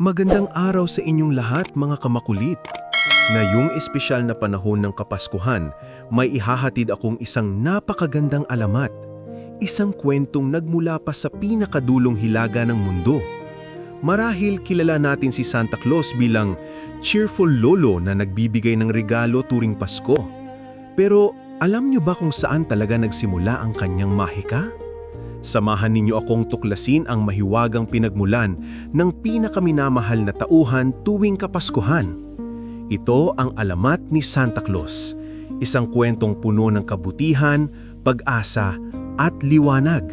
Magandang araw sa inyong lahat mga kamakulit. Ngayong espesyal na panahon ng Kapaskuhan, may ihahatid akong isang napakagandang alamat. Isang kwentong nagmula pa sa pinakadulong hilaga ng mundo. Marahil kilala natin si Santa Claus bilang cheerful lolo na nagbibigay ng regalo turing Pasko. Pero alam niyo ba kung saan talaga nagsimula ang kanyang mahika? Samahan ninyo akong tuklasin ang mahiwagang pinagmulan ng pinakaminamahal na tauhan tuwing Kapaskuhan. Ito ang alamat ni Santa Claus, isang kwentong puno ng kabutihan, pag-asa at liwanag.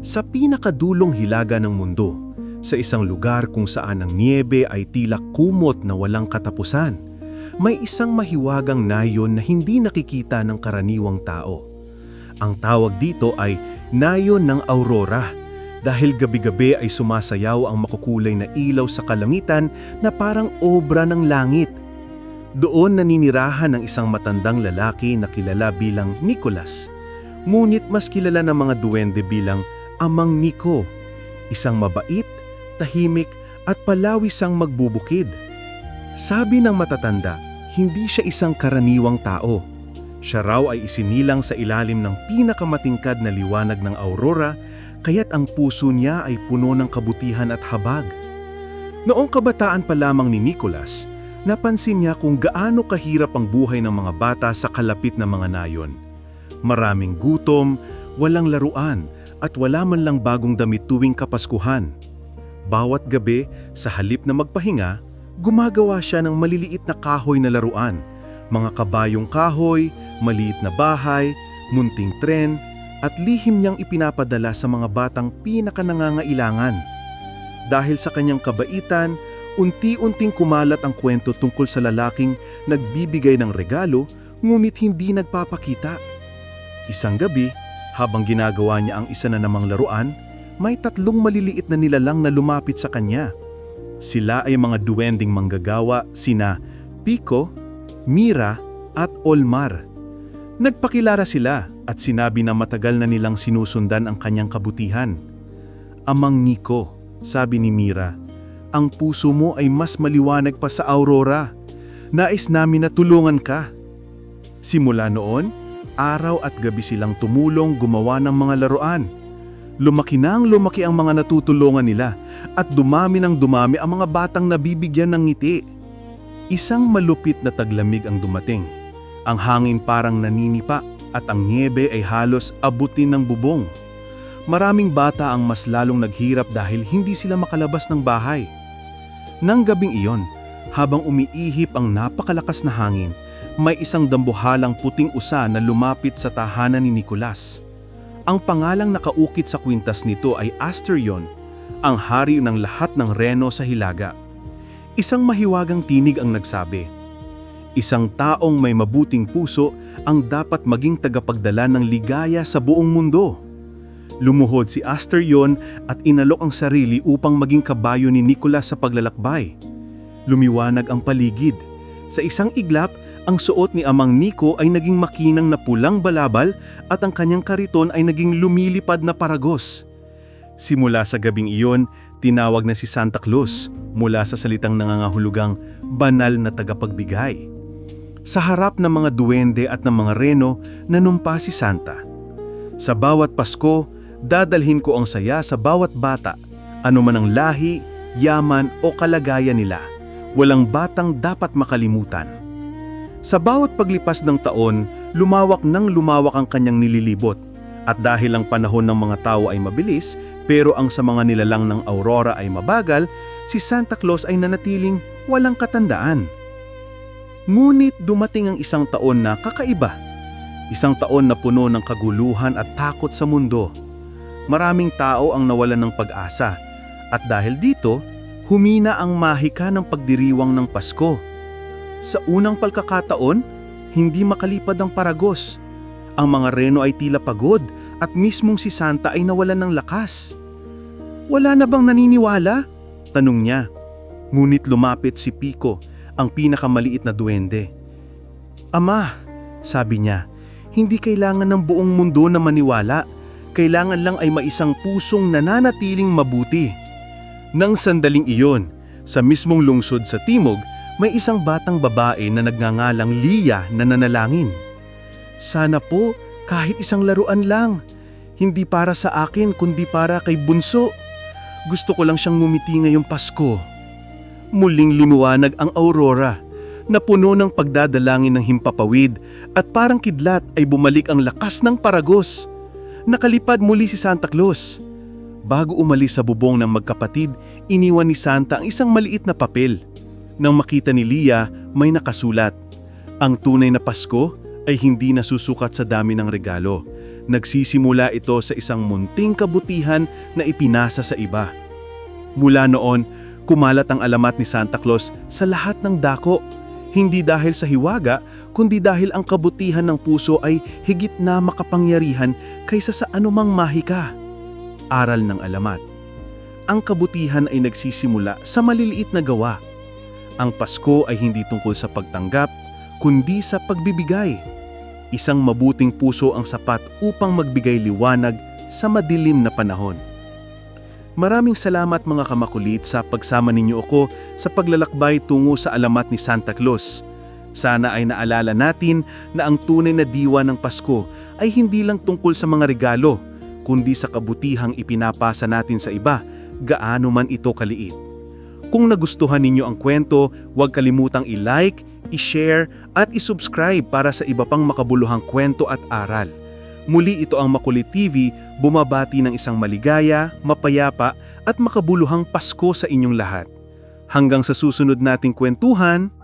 Sa pinakadulong hilaga ng mundo, sa isang lugar kung saan ang niebe ay tila kumot na walang katapusan, may isang mahiwagang nayon na hindi nakikita ng karaniwang tao. Ang tawag dito ay nayon ng aurora dahil gabi-gabi ay sumasayaw ang makukulay na ilaw sa kalangitan na parang obra ng langit. Doon naninirahan ng isang matandang lalaki na kilala bilang Nicholas. Ngunit mas kilala ng mga duwende bilang Amang Nico, isang mabait, tahimik at palawisang magbubukid. Sabi ng matatanda, hindi siya isang karaniwang tao. Siya raw ay isinilang sa ilalim ng pinakamatingkad na liwanag ng aurora, kaya't ang puso niya ay puno ng kabutihan at habag. Noong kabataan pa lamang ni Nicholas, napansin niya kung gaano kahirap ang buhay ng mga bata sa kalapit na mga nayon. Maraming gutom, walang laruan, at wala man lang bagong damit tuwing kapaskuhan. Bawat gabi, sa halip na magpahinga, gumagawa siya ng maliliit na kahoy na laruan. Mga kabayong kahoy, maliit na bahay, munting tren, at lihim niyang ipinapadala sa mga batang pinakanangangailangan. Dahil sa kanyang kabaitan, unti-unting kumalat ang kwento tungkol sa lalaking nagbibigay ng regalo ngunit hindi nagpapakita. Isang gabi, habang ginagawa niya ang isa na namang laruan, may tatlong maliliit na nilalang na lumapit sa kanya. Sila ay mga duwending manggagawa sina Pico, Mira at Olmar. Nagpakilala sila at sinabi na matagal na nilang sinusundan ang kanyang kabutihan. Amang Nico, sabi ni Mira, ang puso mo ay mas maliwanag pa sa aurora. Nais namin na tulungan ka. Simula noon, araw at gabi silang tumulong gumawa ng mga laruan. Lumaki na ang lumaki ang mga natutulungan nila at dumami ng dumami ang mga batang nabibigyan ng ngiti. Isang malupit na taglamig ang dumating. Ang hangin parang naninipa at ang niebe ay halos abutin ng bubong. Maraming bata ang mas lalong naghirap dahil hindi sila makalabas ng bahay. Nang gabing iyon, habang umiihip ang napakalakas na hangin, may isang dambuhalang puting usa na lumapit sa tahanan ni Nicolas. Ang pangalang nakaukit sa kwintas nito ay Asterion, ang hari ng lahat ng reno sa Hilaga. Isang mahiwagang tinig ang nagsabi, Isang taong may mabuting puso ang dapat maging tagapagdala ng ligaya sa buong mundo. Lumuhod si Asterion at inalok ang sarili upang maging kabayo ni Nicolas sa paglalakbay. Lumiwanag ang paligid. Sa isang iglap, ang suot ni Amang Nico ay naging makinang na pulang balabal at ang kanyang kariton ay naging lumilipad na paragos. Simula sa gabing iyon, tinawag na si Santa Claus mula sa salitang nangangahulugang banal na tagapagbigay. Sa harap ng mga duwende at ng mga reno, nanumpa si Santa. Sa bawat Pasko, dadalhin ko ang saya sa bawat bata, anuman ang lahi, yaman o kalagayan nila. Walang batang dapat makalimutan. Sa bawat paglipas ng taon, lumawak ng lumawak ang kanyang nililibot. At dahil ang panahon ng mga tao ay mabilis, pero ang sa mga nilalang ng aurora ay mabagal, si Santa Claus ay nanatiling walang katandaan. Ngunit dumating ang isang taon na kakaiba. Isang taon na puno ng kaguluhan at takot sa mundo. Maraming tao ang nawalan ng pag-asa. At dahil dito, humina ang mahika ng pagdiriwang ng Pasko. Sa unang pagkakataon, hindi makalipad ang paragos. Ang mga reno ay tila pagod at mismong si Santa ay nawalan ng lakas. Wala na bang naniniwala? Tanong niya. Ngunit lumapit si Pico, ang pinakamaliit na duwende. Ama, Sabi niya, hindi kailangan ng buong mundo na maniwala. Kailangan lang ay maisang pusong nananatiling mabuti. Nang sandaling iyon, sa mismong lungsod sa Timog, may isang batang babae na nagngangalang Lia na nanalangin. Sana po, kahit isang laruan lang. Hindi para sa akin kundi para kay Bunso. Gusto ko lang siyang ngumiti ngayong Pasko. Muling limuwanag ang aurora, na puno ng pagdadalangin ng himpapawid at parang kidlat ay bumalik ang lakas ng paragos. Nakalipad muli si Santa Claus. Bago umalis sa bubong ng magkapatid, iniwan ni Santa ang isang maliit na papel. Nang makita ni Lia, may nakasulat. Ang tunay na Pasko ay hindi nasusukat sa dami ng regalo. Nagsisimula ito sa isang munting kabutihan na ipinasa sa iba. Mula noon, kumalat ang alamat ni Santa Claus sa lahat ng dako. Hindi dahil sa hiwaga, kundi dahil ang kabutihan ng puso ay higit na makapangyarihan kaysa sa anumang mahika. Aral ng alamat. Ang kabutihan ay nagsisimula sa maliliit na gawa. Ang Pasko ay hindi tungkol sa pagtanggap, kundi sa pagbibigay. Isang mabuting puso ang sapat upang magbigay liwanag sa madilim na panahon. Maraming salamat mga kamakulit sa pagsama ninyo ako sa paglalakbay tungo sa alamat ni Santa Claus. Sana ay naalala natin na ang tunay na diwa ng Pasko ay hindi lang tungkol sa mga regalo, kundi sa kabutihang ipinapasa natin sa iba, gaano man ito kaliit. Kung nagustuhan ninyo ang kwento, huwag kalimutang i-like, i-share at i-subscribe para sa iba pang makabuluhang kwento at aral. Muli ito ang Makulit TV, bumabati ng isang maligaya, mapayapa at makabuluhang Pasko sa inyong lahat. Hanggang sa susunod nating kwentuhan,